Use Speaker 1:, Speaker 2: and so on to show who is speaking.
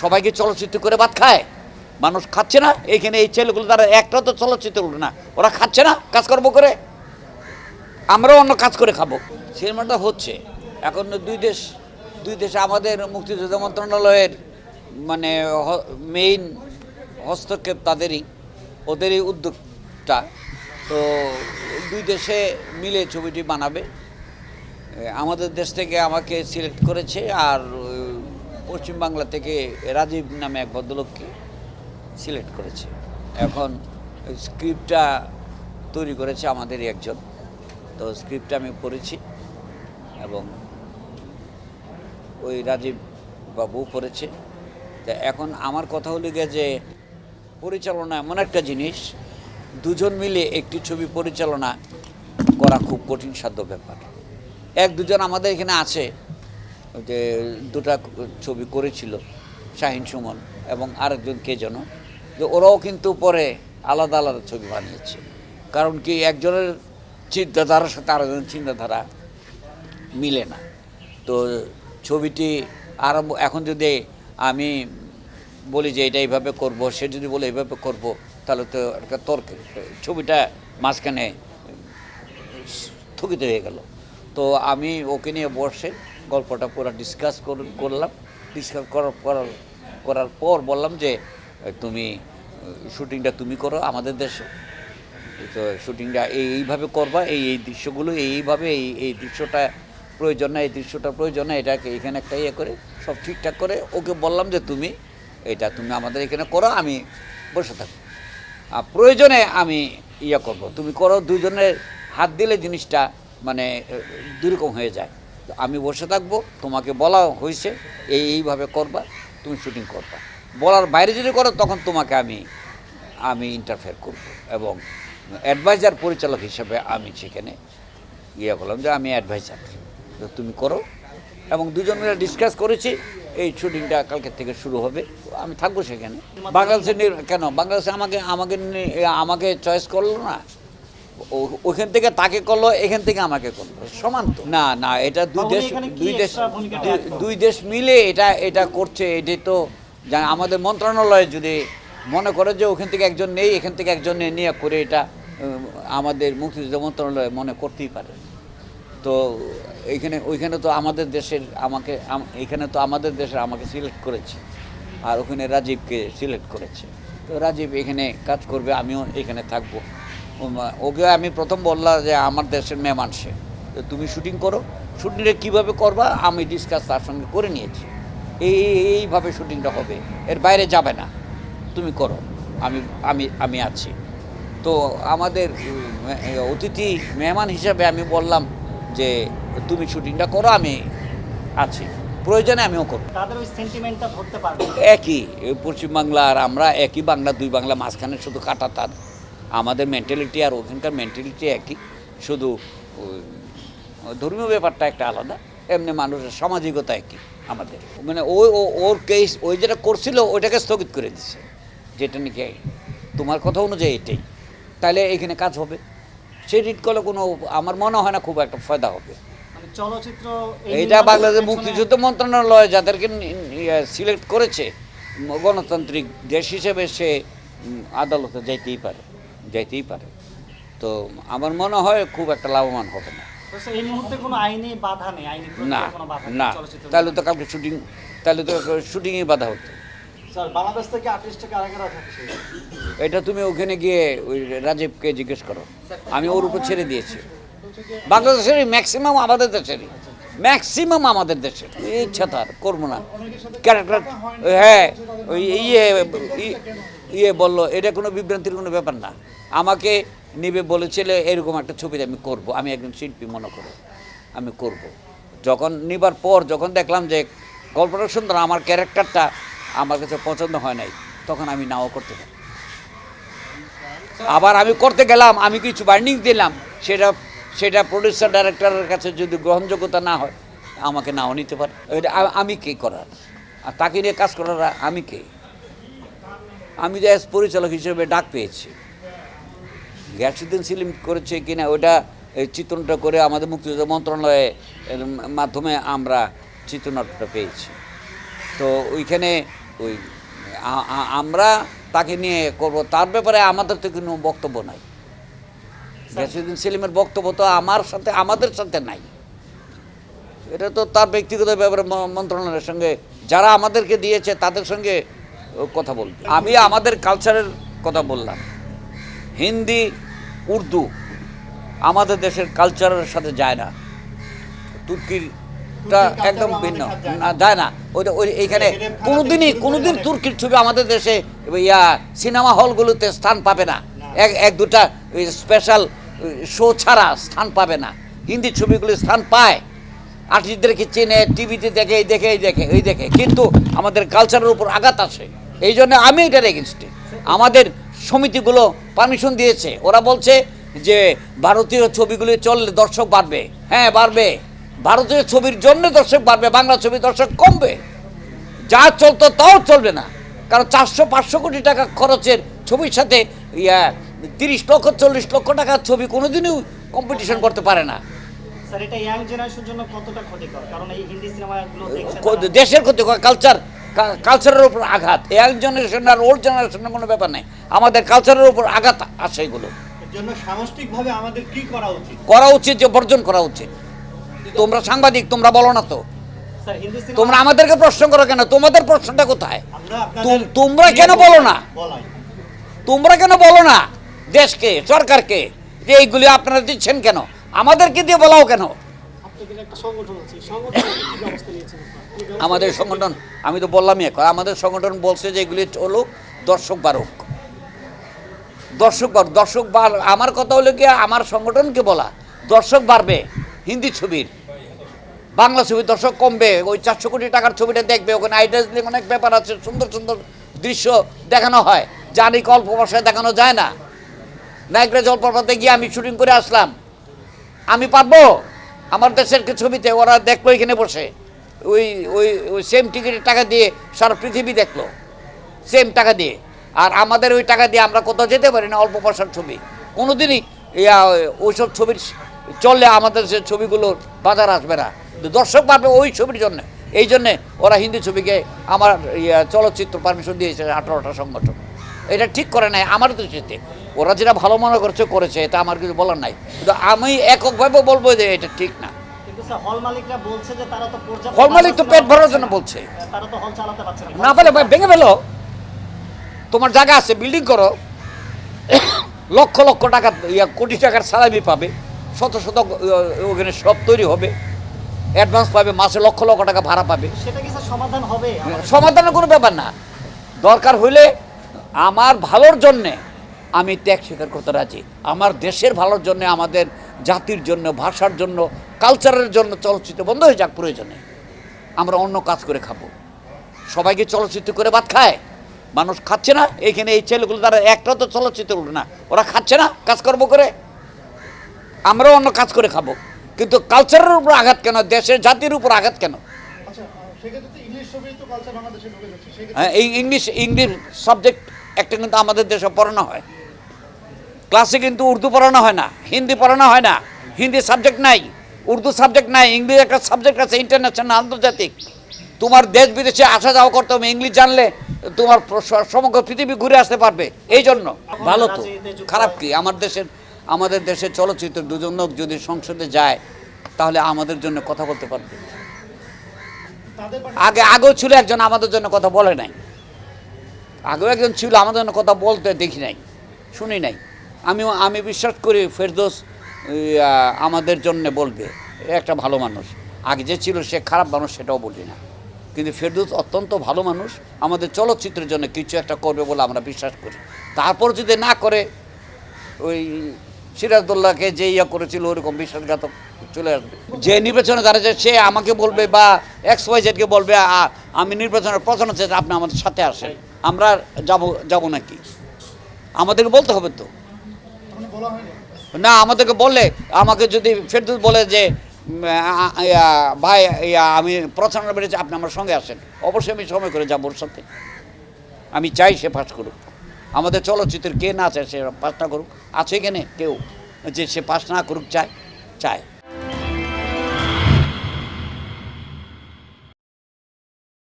Speaker 1: সবাইকে চলচ্চিত্র করে ভাত খায়। মানুষ খাচ্ছে না এইখানে এই ছেলেগুলো তারা একটা তো চলচ্চিত্র করল না। ওরা খাচ্ছে না, কাজকর্ম করে। আমরাও অন্য কাজ করে খাব। সিনেমাটা হচ্ছে। এখন দুই দেশ, দুই দেশে আমাদের মুক্তিযোদ্ধা মন্ত্রণালয়ের মানে মেইন হস্তক্ষেপ তাদেরই, ওদেরই উদ্যোগটা। তো দুই দেশে মিলে ছবিটি বানাবে। আমাদের দেশ থেকে আমাকে সিলেক্ট করেছে আর পশ্চিমবাংলা থেকে রাজীব নামে এক ভদ্রলোককে সিলেক্ট করেছে। এখন স্ক্রিপ্টটা তৈরি করেছে আমাদেরই একজন। তো স্ক্রিপ্টটা আমি পড়েছি এবং ওই রাজীব বাবু পড়েছে। তা এখন আমার কথা হলো গিয়ে যে পরিচালনা এমন একটা জিনিস, দুজন মিলে একটি ছবি পরিচালনা করা খুব কঠিন সাধ্য ব্যাপার। এক দুজন আমাদের এখানে আছে যে দুটা ছবি করেছিল, শাহিন সুমন এবং আরেকজন কে যেন, যে ওরাও কিন্তু পরে আলাদা আলাদা ছবি বানিয়েছে। কারণ কি একজনের চিন্তাধারার সাথে আরেকজনের চিন্তাধারা মিলে না। তো ছবিটি আরম্ভ, এখন যদি আমি বলি যে এটা এইভাবে করব, সে যদি বলে এইভাবে করব, তাহলে তো একটা তর্ক, ছবিটা মাঝখানে স্থগিত হয়ে গেল। তো আমি ওকে নিয়ে বসে গল্পটা পুরো ডিসকাস করলাম। ডিসকাস করার করার পর বললাম যে তুমি শুটিংটা তুমি করো আমাদের দেশে। তো শুটিংটা এই, এইভাবে করবা, এই এই দৃশ্যগুলো এইভাবে এই এই দৃশ্যটা প্রয়োজন না, এই দৃশ্যটা প্রয়োজন না, এটাকে এখানে একটা ইয়ে করে সব ঠিকঠাক করে ওকে বললাম যে, তুমি, এটা তুমি আমাদের এখানে করো, আমি বসে থাকব। আর প্রয়োজনে আমি ইয়ে করব। তুমি করো, দুজনের হাত দিলে জিনিসটা মানে দুরকম হয়ে যায়। আমি বসে থাকব, তোমাকে বলা হয়েছে, এই এইভাবে করবা, তুমি শুটিং করবা। বলার বাইরে যদি করো, তখন তোমাকে আমি আমি ইন্টারফেয়ার করব এবং অ্যাডভাইজার পরিচালক হিসেবে আমি সেখানে ইয়ে করলাম যে আমি অ্যাডভাইজার তো তুমি করো এবং দুজন মিলে ডিসকাস করেছি, এই শুটিংটা কালকের থেকে শুরু হবে, আমি থাকব সেখানে। বাংলাদেশে কেন? বাংলাদেশে আমাকে আমাকে আমাকে চয়েস করল না? ও- ওখান থেকে তাকে করল এখান থেকে আমাকে করল। সমান তো। না না এটা দুই দেশ দুই দেশ দুই- দুই দেশ মিলে এটা এটা করছে এটাই তো যা- আমাদের মন্ত্রণালয়ে যদি মনে করে যে ওখান থেকে একজন নেই এখান থেকে একজন নিয়ে নিয়ে করে এটা আমাদের মুক্তিযুদ্ধ মন্ত্রণালয় মনে করতেই পারে। তো এইখানে ওইখানে তো আমাদের দেশের আমাকে এখানে তো আমাদের দেশের আমাকে সিলেক্ট করেছে। আর ওখানে রাজীবকে সিলেক্ট করেছে। তো রাজীব এখানে কাজ করবে আমিও এখানে থাকব। ওকে আমি প্রথম বললাম যে আমার দেশের মেহমান সে তো তুমি শুটিং করো। শুটিংটা কীভাবে করবা আমি ডিসকাস তার সঙ্গে করে নিয়েছি। এই এই- এইভাবে শুটিংটা হবে। এর বাইরে যাবে না। তুমি করো। আমি আমি আমি আছি। তো আমাদের অতিথি মেহমান হিসাবে আমি বললাম যে তুমি শুটিংটা করো আমি আছি। প্রয়োজনে আমিও করব।
Speaker 2: তাদের ওই সেন্টিমেন্টটা ধরতে পারবে
Speaker 1: একই পশ্চিমবাংলা আর আমরা একই বাংলা দুই বাংলা মাঝখানে শুধু কাটা তার। আমাদের মেন্টালিটি আর ওখানকার মেন্টালিটি একই। শুধু ধর্মীয় ব্যাপারটা একটা আলাদা এমনি মানুষের সামাজিকতা একই আমাদের। মানে ওই ও- ওর কেস ওই যেটা করছিল ওইটাকে স্থগিত করে দিচ্ছে যেটা নাকি তোমার কথা অনুযায়ী এটাই। তাহলে এখানে কাজ হবে। সে রিট করলে কোনো আমার মনে হয় না খুব একটা ফায়দা হবে।
Speaker 2: মানে চলচ্চিত্র
Speaker 1: এইটা বাংলাদেশ মুক্তিযুদ্ধ মন্ত্রণালয় যাদেরকে সিলেক্ট করেছে গণতান্ত্রিক দেশ হিসেবে সে আদালতে যাইতেই পারে। যাইতেই পারে। তো আমার মনে হয় খুব একটা লাভবান হবে না।
Speaker 2: এই মুহূর্তে কোনো আইনি বাধা নেই? আইনি
Speaker 1: না না। তাহলে তো কালকে শুটিং তাহলে তো শুটিংয়ে বাধা হতো।
Speaker 3: বাংলাদেশ থেকে
Speaker 1: এটা তুমি ওখানে গিয়ে ওই রাজীবকে জিজ্ঞেস করো। আমি ওর উপর ছেড়ে দিয়েছি। বাংলাদেশের ম্যাক্সিমাম আমাদের দেশেরই। ম্যাক্সিমাম আমাদের দেশের। ইচ্ছা তার করব না। ক্যারেক্টার হ্যাঁ ওই ইয়ে ইয়ে বলল, এটা কোনো বিভ্রান্তির কোনো ব্যাপার না। আমাকে নিবে বলেছিল, এরকম একটা ছবি আমি করব। আমি একজন শিল্পী, মনে করে, আমি করব। যখন নিবার পর যখন দেখলাম যে গল্পটা সুন্দর, আমার ক্যারেক্টারটা আমার কাছে পছন্দ হয় নাই, তখন আমি নাও করতে পারি। আবার আমি করতে গেলাম, আমি কিছু বার্নিং দিলাম। সেটা সেটা প্রডিউসার ডাইরেক্টরের কাছে যদি গ্রহণযোগ্যতা না হয়, আমাকে নাও নিতে পারে। আমি কে করার? আর তাকে নিয়ে কাজ করার, আমি কে? আমি যে as পরিচালক হিসেবে ডাক পেয়েছি। গ্যাসুদ্দিন সিলিম করেছে কিনা ওটা এই চিত্রণটা করে আমাদের মুক্তিযুদ্ধ মন্ত্রণালয়ের মাধ্যমে আমরা চিত্রনাট্যটা পেয়েছি। তো ওইখানে ওই আমরা তাকে নিয়ে করব তার ব্যাপারে আমাদের তো কোনো বক্তব্য নাই। গ্যাসুদ্দিন সেলিমের বক্তব্য তো আমার সাথে আমাদের সাথে নাই। এটা তো তার ব্যক্তিগত ব্যাপারে মন্ত্রণালয়ের সঙ্গে যারা আমাদেরকে দিয়েছে তাদের সঙ্গে কথা বলবে আমি আমাদের কালচারের কথা বললাম। হিন্দি উর্দু আমাদের দেশের কালচারের সাথে যায় না। তুর্কিরটা একদম ভিন্ন। না। যায় না। ওইটা ওই এইখানে কোনোদিনই কোনোদিন তুর্কির ছবি আমাদের দেশে ইয়া সিনেমা হলগুলোতে স্থান পাবে না। এক এক দুটা স্পেশাল শো ছাড়া স্থান পাবে না। হিন্দি ছবিগুলি স্থান পায়। আর্টিস্টদেরকে চেনে টিভিতে দেখে এই দেখে এই দেখে এই দেখে। কিন্তু আমাদের কালচারের উপর আঘাত আসে। এই জন্য আমি এটার এগেনস্টে আমাদের সমিতিগুলো পারমিশন দিয়েছে। ওরা বলছে যে ভারতীয় ছবিগুলি চললে দর্শক বাড়বে। হ্যাঁ বাড়বে। ভারতীয় ছবির জন্য দর্শক বাড়বে বাংলা ছবি দর্শক কমবে। যা চলতো তাও চলবে না। কারণ চারশো পাঁচশো কোটি টাকা খরচের ছবির সাথে ইয়া তিরিশ লক্ষ চল্লিশ লক্ষ টাকার ছবি কোনোদিনই কম্পিটিশন করতে পারে না। দেশের ক্ষতি কালচার কালচারের উপর আঘাত। ইয়াং জেনারেশন আর ওল্ড জেনারেশনের কোনো ব্যাপার নেই। আমাদের কালচারের উপর আঘাত আসে এগুলো।
Speaker 3: সামষ্টিকভাবে আমাদের কি করা উচিত?
Speaker 1: করা উচিত যে বর্জন করা উচিত। তোমরা সাংবাদিক তোমরা বলো না তো। তোমরা আমাদেরকে প্রশ্ন করো কেন? তোমাদের প্রশ্নটা কোথায়? তোমরা কেন বলো না? তোমরা কেন বলো না? দেশকে সরকারকে যে এইগুলি আপনারা দিচ্ছেন কেন? আমাদেরকে দিয়ে বলাও কেন? আমাদের সংগঠন আমি তো বললামই এখন আমাদের সংগঠন বলছে যে এগুলি হলো দর্শক বারক দর্শক বার দর্শক বার আমার কথা হলো কি আমার সংগঠনকে বলা দর্শক বাড়বে হিন্দি ছবির বাংলা ছবির দর্শক কমবে ওই চারশো কোটি টাকার ছবিটা দেখবে ওখানে আইডাসলিং অনেক ব্যাপার আছে সুন্দর সুন্দর দৃশ্য দেখানো হয় জানি অল্প বর্ষায় দেখানো যায় না। নায়করা জলপ্রপাতে গিয়ে আমি শুটিং করে আসলাম। আমি পারব? আমার দেশের ছবিতে ওরা দেখল এখানে বসে। ওই ওই ওই সেম টিকিটের টাকা দিয়ে সারা পৃথিবী দেখল। সেম টাকা দিয়ে। আর আমাদের ওই টাকা দিয়ে আমরা কোথাও যেতে পারি না, অল্প পয়সার ছবি। কোনোদিনই ইয়া, ওইসব ছবির চললে আমাদের সে ছবিগুলোর বাজার আসবে না। দর্শক পাবে ওই ছবির জন্য। এই জন্যে ওরা হিন্দি ছবিকে আমার চলচ্চিত্র পারমিশন দিয়েছে আঠারোটা সংগঠন। এটা ঠিক করে নাই আমার দৃষ্টিতে। ওরা যেটা ভালো মনে করছে করেছে এটা আমার কিছু বলার নাই। কিন্তু আমি এককভাবে বলব যে এটা ঠিক না।
Speaker 2: হল
Speaker 1: মালিক তো পেট ভরার জন্য বলছে।
Speaker 2: না।
Speaker 1: পেলে ভাই ভেঙে ফেলো। তোমার জায়গা আছে বিল্ডিং করো। লক্ষ লক্ষ টাকা ইয়া কোটি টাকার স্যালারি পাবে। শত শত ওখানে সব তৈরি হবে। অ্যাডভান্স পাবে মাসে লক্ষ লক্ষ টাকা ভাড়া পাবে।
Speaker 2: সেটা কি সমাধান হবে?
Speaker 1: সমাধানের কোনো ব্যাপার না। দরকার হইলে আমার ভালোর জন্যে আমি ত্যাগ স্বীকার করতে রাজি। আমার দেশের ভালোর জন্য আমাদের জাতির জন্য ভাষার জন্য কালচারের জন্য চলচ্চিত্র বন্ধ হয়ে যাক প্রয়োজনে। আমরা অন্য কাজ করে খাব। সবাইকে চলচ্চিত্র করে ভাত খায়। মানুষ খাচ্ছে না এখানে এই ছেলেগুলো তারা একটা তো চলচ্চিত্র উঠে না। ওরা খাচ্ছে না কাজকর্ম করে। আমরাও অন্য কাজ করে খাব। কিন্তু কালচারের উপর আঘাত কেন? দেশের জাতির উপর আঘাত কেন?
Speaker 4: আচ্ছা
Speaker 1: হ্যাঁ, এই ইংলিশ ইংলিশ সাবজেক্ট একটা কিন্তু আমাদের দেশে পড়ানো হয়। ক্লাসে কিন্তু উর্দু পড়ানো হয় না, হিন্দি পড়ানো হয় না। হিন্দি সাবজেক্ট নাই, উর্দু সাবজেক্ট নাই, ইংলিশ একটা সাবজেক্ট আছে ইন্টারন্যাশনাল আন্তর্জাতিক। তোমার দেশ বিদেশে আসা যাওয়া করতে হবে, ইংলিশ জানলে তোমার সমগ্র পৃথিবী ঘুরে আসতে পারবে, এই জন্য। ভালো তো, খারাপ কি? আমার দেশের, আমাদের দেশের চলচ্চিত্র দুজন লোক যদি সংসদে যায়, তাহলে আমাদের জন্য কথা বলতে পারবে। আগে, আগেও ছিল একজন আমাদের জন্য কথা বলে নাই। আগেও একজন ছিল আমাদের কথা বলতে দেখি নাই, শুনি নাই। আমি আমি বিশ্বাস করি ফেরদোস আমাদের জন্য বলবে একটা ভালো মানুষ। আগে যে ছিল সে খারাপ মানুষ, সেটাও বলি না। কিন্তু ফেরদৌস অত্যন্ত ভালো মানুষ, আমাদের চলচ্চিত্রের জন্য কিছু একটা করবে বলে আমরা বিশ্বাস করি। তারপর যদি না করে, ওই সিরাজদৌল্লাহকে যে ইয়া করেছিল, ওরকম বিশ্বাসঘাতক চলে আসবে। যে নির্বাচনে দাঁড়াচ্ছে সে আমাকে বলবে বা এক্স ওয়াই জেডকে বলবে আমি নির্বাচনের হচ্ছে আপনি আমাদের সাথে আসেন। আমরা যাব যাব নাকি? আমাদেরকে বলতে হবে তো। না, আমাদেরকে বললে, আমাকে যদি ফেরদৌস বলে যে ভাই আমি প্রচারণা বেড়েছে, আপনি আমার সঙ্গে আসেন। অবশ্যই আমি সময় করে যাব ওর সাথে। আমি চাই সে পাস করুক। আমাদের চলচ্চিত্রের কে না চায় সে পাস না করুক। আছে এখানে কেউ? যে সে পাস না করুক, চায়? চায়।